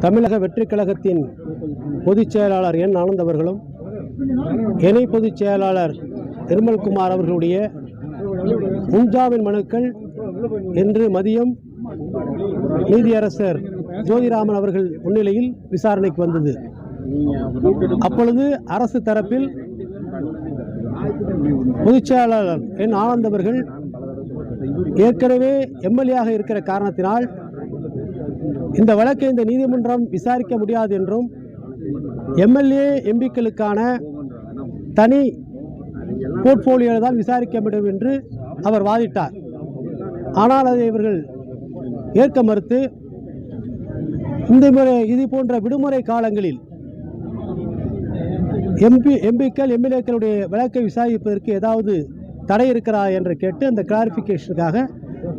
தமிழக வெற்றிக் கழகத்தின் பொதுச் செயலாளர் என் ஆனந்த் அவர்களும் இணை பொதுச் செயலாளர் நிர்மல்குமார் அவர்களுடைய முன்ஜாமீன் மனுக்கள் இன்று மதியம் நீதியரசர் ஜோதிராமன் அவர்கள் முன்னிலையில் விசாரணைக்கு வந்தது. அப்பொழுது அரசு தரப்பில் பொதுச் செயலாளர் என் ஆனந்த் அவர்கள் ஏற்கனவே எம்எல்ஏ இருக்கிற காரணத்தினால் இந்த வழக்கை இந்த நீதிமன்றம் விசாரிக்க முடியாது என்றும் எம்எல்ஏ எம்பிக்களுக்கான தனி போர்ட்போலியோ தான் விசாரிக்க முடியும் என்று அவர் வாதிட்டார். ஆனால் அதை இவர்கள் ஏற்க மறுத்து இந்த முறை இது போன்ற விடுமுறை காலங்களில் எம்பி எம்பிக்கள் எம்எல்ஏக்களுடைய வழக்கை விசாரிப்பதற்கு ஏதாவது தடை இருக்கிறா என்று கேட்டு அந்த கிளாரிஃபிகேஷனுக்காக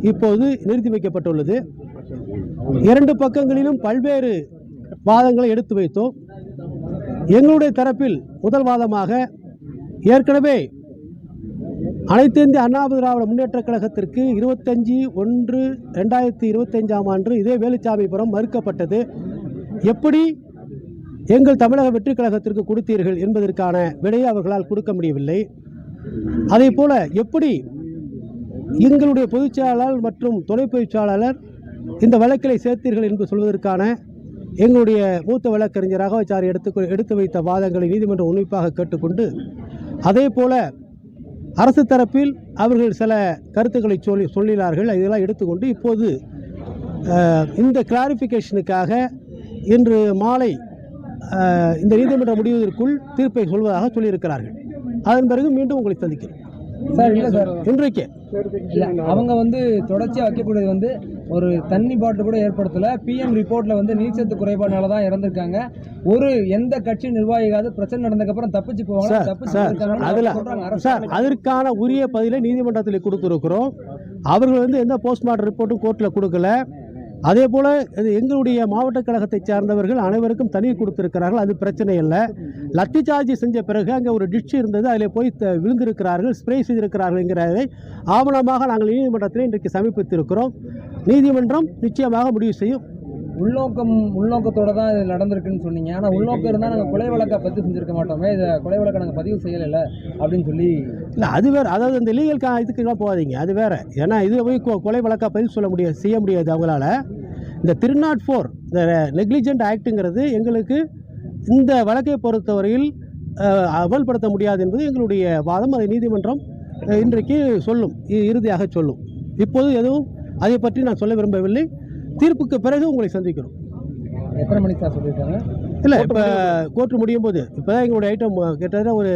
இப்போது நிறுத்தி வைக்கப்பட்டுள்ளது. இரண்டு பக்கங்களிலும் பல்வேறு வாதங்களை எடுத்து வைத்தோம். எங்களுடைய தரப்பில் முதல் வாதமாக ஏற்கனவே அனைத்து இந்திய அண்ணா திராவிட முன்னேற்றக் கழகத்திற்கு இருபத்தஞ்சி ஒன்று ரெண்டாயிரத்தி இருபத்தஞ்சாம் ஆண்டு இதே வேலுச்சாமிபுரம் மறுக்கப்பட்டது. எப்படி எங்கள் தமிழக வெற்றி கழகத்திற்கு கொடுத்தீர்கள் என்பதற்கான விடையை அவர்களால் கொடுக்க முடியவில்லை. அதே போல எப்படி எங்களுடைய பொதுச்செயலாளர் மற்றும் துணை பொதுச் இந்த வழக்கிலை சேர்த்தீர்கள் என்று சொல்வதற்கான எங்களுடைய மூத்த வழக்கறிஞர் ராகவாச்சாரி எடுத்து எடுத்து வைத்த வாதங்களை நீதிமன்றம் உன்னிப்பாக கேட்டுக்கொண்டு அதே போல அரசு தரப்பில் அவர்கள் சில கருத்துக்களை சொல்லி சொல்லினார்கள். இதெல்லாம் எடுத்துக்கொண்டு இப்போது இந்த கிளாரிஃபிகேஷனுக்காக இன்று மாலை இந்த நீதிமன்றம் முடிவதற்குள் தீர்ப்பை சொல்வதாக சொல்லியிருக்கிறார்கள். அதன் பிறகு மீண்டும் உங்களை சந்திக்கிறேன் சார் இல்லை சார். இன்றைக்கே. இல்ல அவங்க வந்து தொடர்ச்சியாக வைக்கக்கூடியது வந்து ஒரு தண்ணி பாட்டில் கூட ஏற்படுத்தல. பிஎம் ரிப்போர்ட்ல வந்து நீர்ச்சத்து குறைபாடுனால தான் இறந்திருக்காங்க. ஒரு எந்த கட்சி நிர்வாகிகாவது பிரச்சனை நடந்ததுக்கப்புறம் தப்பிச்சு போவாங்க தப்பிச்சு அதில் சார் அதற்கான உரிய பதிலை நீதிமன்றத்தில் கொடுத்துருக்குறோம். அவர்கள் வந்து எந்த போஸ்ட்மார்ட்டம் ரிப்போர்ட்டும் கோர்ட்டில் கொடுக்கல. அதே போல் எங்களுடைய மாவட்ட கழகத்தை சார்ந்தவர்கள் அனைவருக்கும் தனி கொடுத்திருக்கிறார்கள். அது பிரச்சனை இல்லை லத்தி சார்ஜ் செஞ்ச பிறகு அங்கே ஒரு டிஷ் இருந்தது. அதில் போய் விழுந்திருக்கிறார்கள் ஸ்ப்ரே செய்திருக்கிறார்கள்ங்கிறதை ஆவணமாக நாங்கள் நீதிமன்றத்தில் இன்றைக்கு சமர்ப்பித்திருக்கிறோம். நீதிமன்றம் நிச்சயமாக முடிவு செய்யும். உள்நோக்கம் உள்நோக்கத்தோட தான் இது நடந்திருக்குன்னு சொன்னீங்க. ஆனா உள்நோக்கம் இருந்தால் நாங்கள் கொலை வழக்கை பதிவு செஞ்சிருக்க மாட்டோமே. இதை கொலை வழக்கை நாங்கள் பதிவு செய்யலைல்ல அப்படின்னு சொல்லி இல்லை அது வேறு. அதாவது இந்த லீகல் கா இதுக்கெல்லாம் போகாதீங்க. அது வேறு. ஏன்னா இது போய் கொலை வழக்கா பதில் சொல்ல முடியாது செய்ய முடியாது அவங்களால. இந்த த்ரீ நாட் ஃபோர் இந்த நெக்லிஜென்ட் ஆக்ட்டுங்கிறது எங்களுக்கு இந்த வழக்கை பொறுத்தவரையில் அமல்படுத்த முடியாது என்பது எங்களுடைய வாதம். அதை நீதிமன்றம் இன்றைக்கு சொல்லும். இறுதியாக சொல்லும். இப்போது எதுவும் அதை பற்றி நான் சொல்ல விரும்பவில்லை. தீர்ப்புக்கு பிறகு உங்களை சந்திக்கிறோம். எத்தனை மணிக்கு சார் சொல்லியிருக்காங்க? இல்லை இப்போ கோர்ட்டு முடியும் போது. இப்போ தான் எங்களுடைய ஐட்டம் கிட்டத்தட்ட ஒரு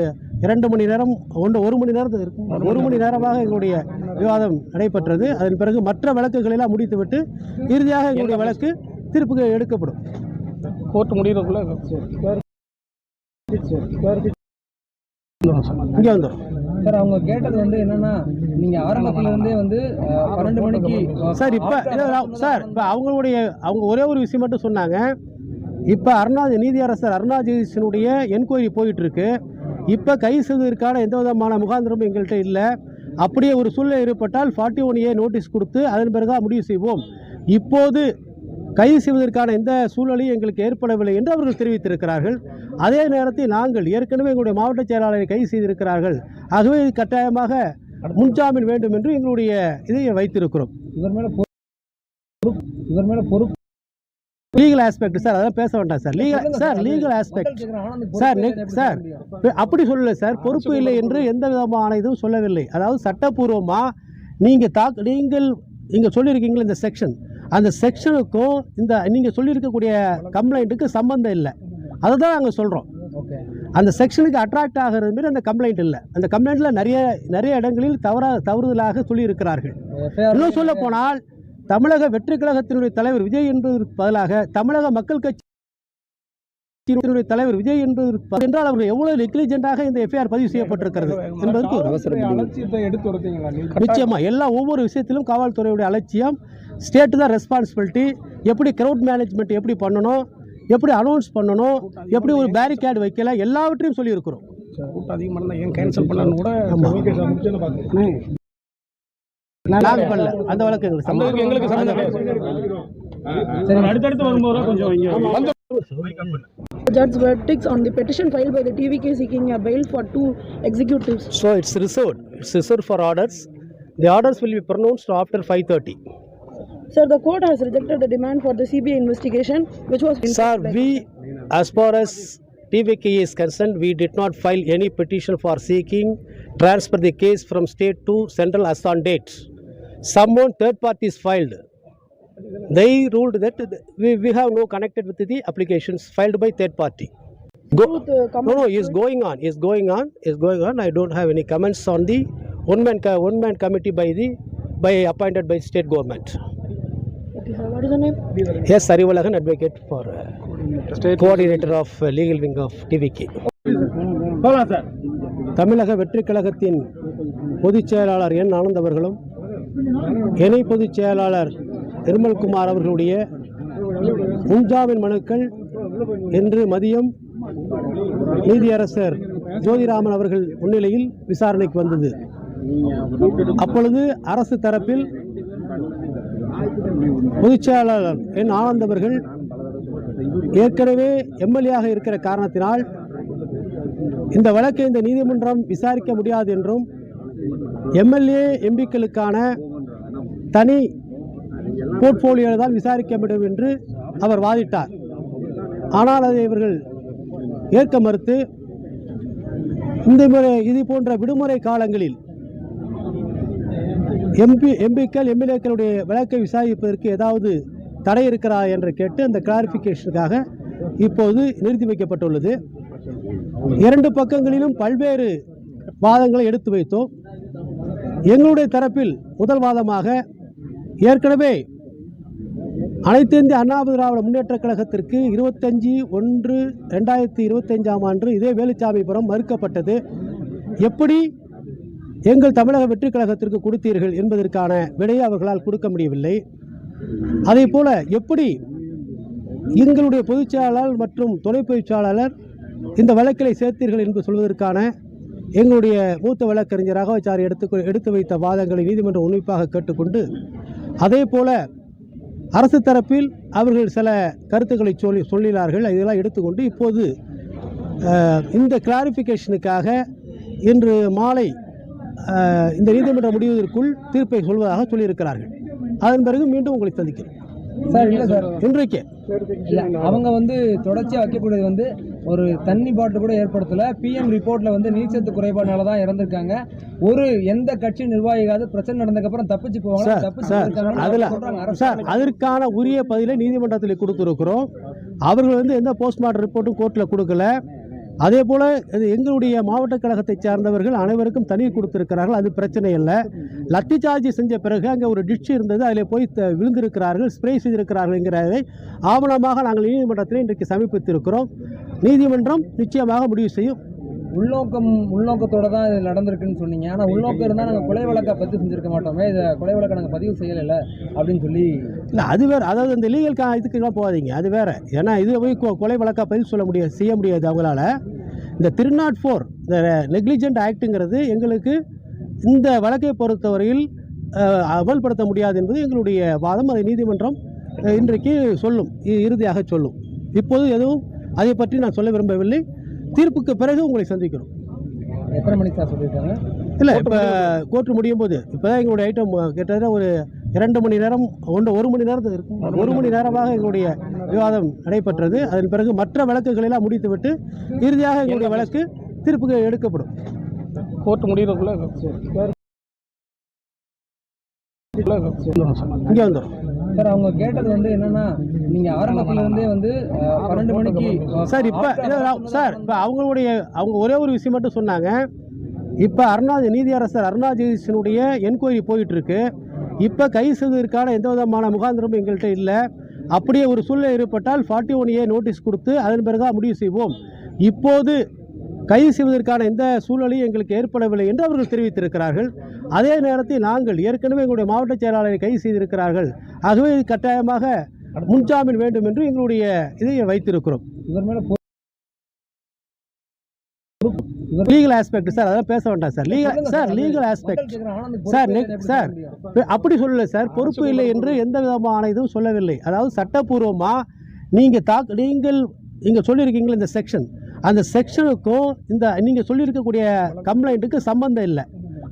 இரண்டு மணி நேரம் ஒன்று ஒரு மணி நேரம் இருக்கும். ஒரு மணி நேரமாக எங்களுடைய விவாதம் நடைபெற்றது. அதன் பிறகு மற்ற வழக்குகளை எல்லாம் முடித்துவிட்டு இறுதியாக எங்களுடைய வழக்கு தீர்ப்புக்கு எடுக்கப்படும். கோர்ட் முடியறதுக்குள்ள இங்கே வந்துடும் சார் அவங்க கேட்டது வந்து என்னன்னா நீங்க ஆரம்பத்துல இருந்தே வந்து பன்னெண்டு மணிக்கு சார் இப்போ சார் இப்போ அவங்களுடைய அவங்க ஒரே ஒரு விஷயம் மட்டும் சொன்னாங்க. இப்போ அருணா நீதியரசர் அருணா ஜெகதீசனுடைய என்கொயரி போயிட்டு இருக்கு இப்போ கைது செய்வதற்கான எந்த விதமான முகாந்திரமும் எங்கள்கிட்ட இல்லை. அப்படியே ஒரு சூழ்நிலை ஏற்பட்டால் ஃபார்ட்டி ஒன் ஏ நோட்டீஸ் கொடுத்து அதன் பிறகு முடிவு செய்வோம். இப்போது கைது செய்வதற்கான எந்த சூழ்நிலையும் எங்களுக்கு ஏற்படவில்லை என்று அவர்கள் தெரிவித்திருக்கிறார்கள். அதே நேரத்தில் நாங்கள் ஏற்கனவே எங்களுடைய மாவட்ட செயலாளரை கைது செய்திருக்கிறார்கள். ஆகவே இது கட்டாயமாக முன்ஜாமீன் வேண்டும் என்று எங்களுடைய இதை வைத்திருக்கிறோம். இவர் மேல பொறுப்பு இவர் மேல பொறுப்பு. லீகல் ஆஸ்பெக்ட் சார் அதெல்லாம் பேச வேண்டாம் sir legal sir legal aspect sir, sir. அப்படி சொல்லலை சார் பொறுப்பு இல்லை என்று எந்த விதமான இதுவும் சொல்லவில்லை. அதாவது சட்டப்பூர்வமாக நீங்கள் தாக் நீங்கள் நீங்கள் சொல்லியிருக்கீங்களா இந்த செக்ஷன் அந்த செக்ஷனுக்கும் இந்த நீங்கள் சொல்லியிருக்கக்கூடிய கம்ப்ளைண்ட்டுக்கு சம்பந்தம் இல்லை. அதை தான் நாங்கள் சொல்கிறோம். அந்த செக்ஷனுக்கு அட்ராக்ட் ஆகிறது மாரி அந்த கம்ப்ளைண்ட் இல்லை. அந்த கம்ப்ளைண்ட்டில் நிறைய நிறைய இடங்களில் தவறா தவறுதலாக சொல்லியிருக்கிறார்கள். இன்னும் சொல்ல போனால் தமிழக வெற்றி கழகத்தினுடைய தலைவர் விஜய் என்பதற்கு பதிலாக தமிழக மக்கள் கட்சியினுடைய தலைவர் விஜய் பதில் என்றால் அவர்கள் எவ்வளவு நெக்லிஜென்ட்டாக இந்த எஃப்ஐஆர் பதிவு செய்யப்பட்டிருக்கிறது என்பதற்கு ஒரு நீங்க நிச்சயமா எல்லா ஒவ்வொரு விஷயத்திலும் காவல்துறையுடைய அலட்சியம் ஸ்டேட்டு தான் ரெஸ்பான்சிபிலிட்டி எப்படி க்ரௌட் மேனேஜ்மெண்ட் எப்படி பண்ணணும் எப்படி அனௌன்ஸ் பண்ணணும் எப்படி ஒரு பேரிகேட் வைக்கல எல்லாவற்றையும் சொல்லியிருக்கிறோம். கூட்டம் அதிகமாக ஏன் கேன்சல் பண்ணலான்னு கூட நாங்கள் பண்ணல. அந்த வழக்கு எங்களுக்கு சம்பந்தம் எங்களுக்கு அடுத்தடுத்து வரும்போது கொஞ்சம் Judge's verdicts on the petition filed by the TVK seeking a bail for two executives. So it's reserved. It's reserved for orders. The orders will be pronounced after 5:30. Sir, the court has rejected the demand for the CBI investigation, which was. Sir, we, as far as TVK is concerned, we did not file any petition for seeking transfer the case from state to central as on date. Someone third parties filed. They ruled that we, we have no connected with the applications filed by third party. Go, Truth, uh, no, comment- no, is going on, is going on, is going on. I don't have any comments on the one man, co- one man committee by the, by appointed by state government. Okay, sir, what is the name? Yes, Sarivalagan advocate for uh, coordinator of uh, legal wing of TVK. போகலாம் sir தமிழக வெற்றிக் கழகத்தின் பொதுச் செயலாளர் என் ஆனந்த் அவர்களும் இணை பொதுச் செயலாளர் நிர்மல்குமார் அவர்களுடைய முன்ஜாமீன் மனுக்கள் இன்று மதியம் நீதியரசர் ஜோதிராமன் அவர்கள் முன்னிலையில் விசாரணைக்கு வந்தது. அப்பொழுது அரசு தரப்பில் பொதுச்செயலாளர் என் ஆனந்த் அவர்கள் ஏற்கனவே எம்எல்ஏயாக இருக்கிற காரணத்தினால் இந்த வழக்கை இந்த நீதிமன்றம் விசாரிக்க முடியாது என்றும் எம்எல்ஏ எம்பிக்களுக்கான தனி போர்ட்போலியோ தான் விசாரிக்க வேண்டும் என்று அவர் வாதிட்டார். ஆனால் அதை இவர்கள் ஏற்க மறுத்து இந்த முறை இது போன்ற விடுமுறை காலங்களில் எம்பி எம்பிக்கள் எம்எல்ஏக்களுடைய வழக்கை விசாரிப்பதற்கு ஏதாவது தடை இருக்கிறா என்று கேட்டு அந்த கிளாரிஃபிகேஷனுக்காக இப்போது நிறுத்தி வைக்கப்பட்டுள்ளது. இரண்டு பக்கங்களிலும் பல்வேறு வாதங்களை எடுத்து வைத்தோம். எங்களுடைய தரப்பில் முதல் வாதமாக ஏற்கனவே அனைத்து இந்திய அண்ணா திராவிட முன்னேற்றக் கழகத்திற்கு இருபத்தஞ்சி ஒன்று ரெண்டாயிரத்தி இருபத்தஞ்சாம் ஆண்டு இதே வேலுச்சாமிபுரம் மறுக்கப்பட்டது. எப்படி எங்கள் தமிழக வெற்றிக் கழகத்திற்கு கொடுத்தீர்கள் என்பதற்கான விடையை அவர்களால் கொடுக்க முடியவில்லை. அதே போல எப்படி எங்களுடைய பொதுச்செயலாளர் மற்றும் துணை இந்த வழக்கிலை சேர்த்தீர்கள் என்று சொல்வதற்கான எங்களுடைய மூத்த வழக்கறிஞர் ராகவாச்சாரி எடுத்து எடுத்து வைத்த வாதங்களை நீதிமன்றம் உன்னிப்பாக கேட்டுக்கொண்டு அதே போல அரசு தரப்பில் அவர்கள் சில கருத்துக்களை சொல்லி சொல்லினார்கள். இதெல்லாம் எடுத்துக்கொண்டு இப்போது இந்த கிளாரிஃபிகேஷனுக்காக இன்று மாலை இந்த நீதிமன்றம் முடிவதற்குள் தீர்ப்பை சொல்வதாக சொல்லியிருக்கிறார்கள். அதன் பிறகு மீண்டும் உங்களை சந்திக்கிறேன் சார் இல்லை சார். இன்றைக்கே. இல்ல அவங்க வந்து தொடர்ச்சியா வைக்கக்கூடியது வந்து ஒரு தண்ணி பாட்டில் கூட ஏற்படுத்தல. பிஎம் ரிப்போர்ட்ல வந்து நீர்ச்சத்து குறைபாடுனால தான் இறந்திருக்காங்க. ஒரு எந்த கட்சி நிர்வாகிகாவது பிரச்சனை நடந்ததுக்கு அப்புறம் தப்பிச்சு போவாங்க தப்பிச்சு அதில் சார் அதற்கான உரிய பதிலை நீதிமன்றத்தில் கொடுத்துருக்குறோம். அவர்கள் வந்து எந்த போஸ்ட்மார்ட்டம் ரிப்போர்ட்டும் கோர்ட்டில் கொடுக்கல. அதே போல் இது எங்களுடைய மாவட்ட கழகத்தை சார்ந்தவர்கள் அனைவருக்கும் தண்ணீர் கொடுத்துருக்கிறார்கள். அது பிரச்சனை இல்லை லத்தி சார்ஜ் செஞ்ச பிறகு அங்கே ஒரு டிஷ் இருந்தது. அதில் போய் த- விழுந்திருக்கிறார்கள் ஸ்ப்ரே செய்திருக்கிறார்கள்ங்கிறதை ஆவணமாக நாங்கள் நீதிமன்றத்தில் இன்றைக்கு சமர்ப்பித்திருக்கிறோம். நீதிமன்றம் நிச்சயமாக முடிவு செய்யும். உள்நோக்கம் உள்நோக்கத்தோட தான் இது நடந்திருக்குன்னு சொன்னீங்க. ஆனால் உள்நோக்கம் இருந்தால் நாங்கள் கொலை வழக்கை பதிவு செஞ்சிருக்க மாட்டோமே. இதை கொலை வழக்கை நாங்கள் பதிவு செய்யலை அப்படின்னு சொல்லி இல்லை அது வேறு. அதாவது இந்த லீகல் கா இதுக்குலாம் போகாதீங்க. அது வேறு. ஏன்னா இது போய் கொ- கொலை வழக்காக பதில் சொல்ல முடியாது செய்ய முடியாது அவங்களால. இந்த திருநாட் ஃபோர் இந்த நெக்லிஜென்ட் ஆக்ட்டுங்கிறது எங்களுக்கு இந்த வழக்கை பொறுத்தவரையில் அமல்படுத்த முடியாது என்பது எங்களுடைய வாதம். அதை நீதிமன்றம் இன்றைக்கு சொல்லும். இ- இறுதியாக சொல்லும். இப்போது எதுவும் அதை பற்றி நான் சொல்ல விரும்பவில்லை. தீர்ப்புக்கு பிறகு உங்களை சந்திக்கிறோம். எத்தனை மணிக்கு சார் சொல்லியிருக்காங்க? இல்லை இப்போ கோர்ட்டு முடியும் போது? இப்போ தான் எங்களுடைய ஐட்டம் கிட்டத்தட்ட ஒரு இரண்டு மணி நேரம் ஒன்று ஒரு மணி நேரம் இருக்கும். ஒரு மணி நேரமாக எங்களுடைய விவாதம் நடைபெற்றது. அதன் பிறகு மற்ற வழக்குகளை எல்லாம் முடித்துவிட்டு இறுதியாக எங்களுடைய வழக்கு தீர்ப்புக்கு எடுக்கப்படும். கோர்ட் முடியறதுக்குள்ள இங்கே வந்துடும் சார் அவங்க கேட்டது வந்து என்னன்னா நீங்க ஆரம்பத்துல இருந்தே வந்து பன்னெண்டு மணிக்கு சார் இப்போ சார் இப்போ அவங்களுடைய அவங்க ஒரே ஒரு விஷயம் மட்டும் சொன்னாங்க. இப்போ அருணா நீதியரசர் அருணா ஜெகதீசனுடைய என்கொயரி போயிட்டு இருக்கு இப்போ கை செய்வதற்கான எந்த விதமான முகாந்திரமும் எங்கள்கிட்ட இல்லை. அப்படியே ஒரு சூழ்நிலை ஏற்பட்டால் ஃபார்ட்டி ஒன் ஏ நோட்டீஸ் கொடுத்து அதன் பிறகு முடிவு செய்வோம். இப்போது கைது செய்வதற்கான எந்த சூழ்நிலையும் எங்களுக்கு ஏற்படவில்லை என்று அவர்கள் தெரிவித்திருக்கிறார்கள். அதே நேரத்தில் நாங்கள் ஏற்கனவே எங்களுடைய மாவட்ட செயலாளரை கைது செய்திருக்கிறார்கள். ஆகவே இது கட்டாயமாக முன்ஜாமீன் வேண்டும் என்று எங்களுடைய இதை வைத்திருக்கிறோம். லீகல் ஆஸ்பெக்ட் சார் அதெல்லாம் பேச வேண்டாம் sir legal sir legal aspect sir sir? அப்படி சொல்லலை சார் பொறுப்பு இல்லை என்று எந்த விதமான இதுவும் சொல்லவில்லை. அதாவது சட்டப்பூர்வமாக நீங்கள் தாக் நீங்கள் இங்கே சொல்லியிருக்கீங்களா இந்த செக்ஷன் அந்த செக்ஷனுக்கும் இந்த நீங்கள் சொல்லியிருக்கக்கூடிய கம்ப்ளைண்ட்டுக்கு சம்மந்தம் இல்லை.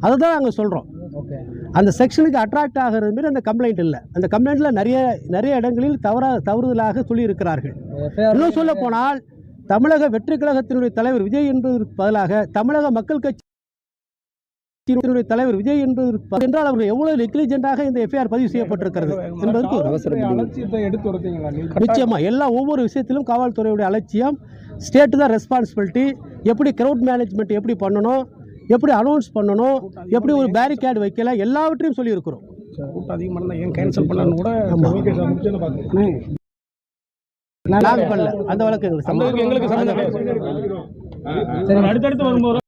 அதை தான் நாங்கள் சொல்கிறோம் ஓகே. அந்த செக்ஷனுக்கு அட்ராக்ட் ஆகிறது மாரி அந்த கம்ப்ளைண்ட் இல்லை. அந்த கம்ப்ளைண்ட்டில் நிறைய நிறைய இடங்களில் தவறா தவறுதலாக சொல்லியிருக்கிறார்கள். இன்னும் சொல்ல போனால் தமிழக வெற்றி கழகத்தினுடைய தலைவர் விஜய் என்பதற்கு பதிலாக தமிழக மக்கள் கட்சியினுடைய தலைவர் விஜய் என்பதற்கு பதில் என்றால் அவர் எவ்வளவு நெக்லிஜென்ட்டாக இந்த எஃப்ஐஆர் பதிவு செய்யப்பட்டிருக்கிறது என்பதற்கு நிச்சயமா எல்லா ஒவ்வொரு விஷயத்திலும் காவல்துறையுடைய அலட்சியம் ஸ்டேட்டு தான் ரெஸ்பான்சிபிலிட்டி எப்படி க்ரௌட் மேனேஜ்மெண்ட் எப்படி பண்ணணும் எப்படி அனௌன்ஸ் பண்ணணும் எப்படி ஒரு பேரிகேட் வைக்கல எல்லாவற்றையும் சொல்லியிருக்கிறோம். கூட்டம் அதிகமாக இருந்தால் ஏன் கேன்சல் பண்ணலான்னு கூட நாங்கள் பண்ணல. அந்த வழக்கு எங்களுக்கு அந்த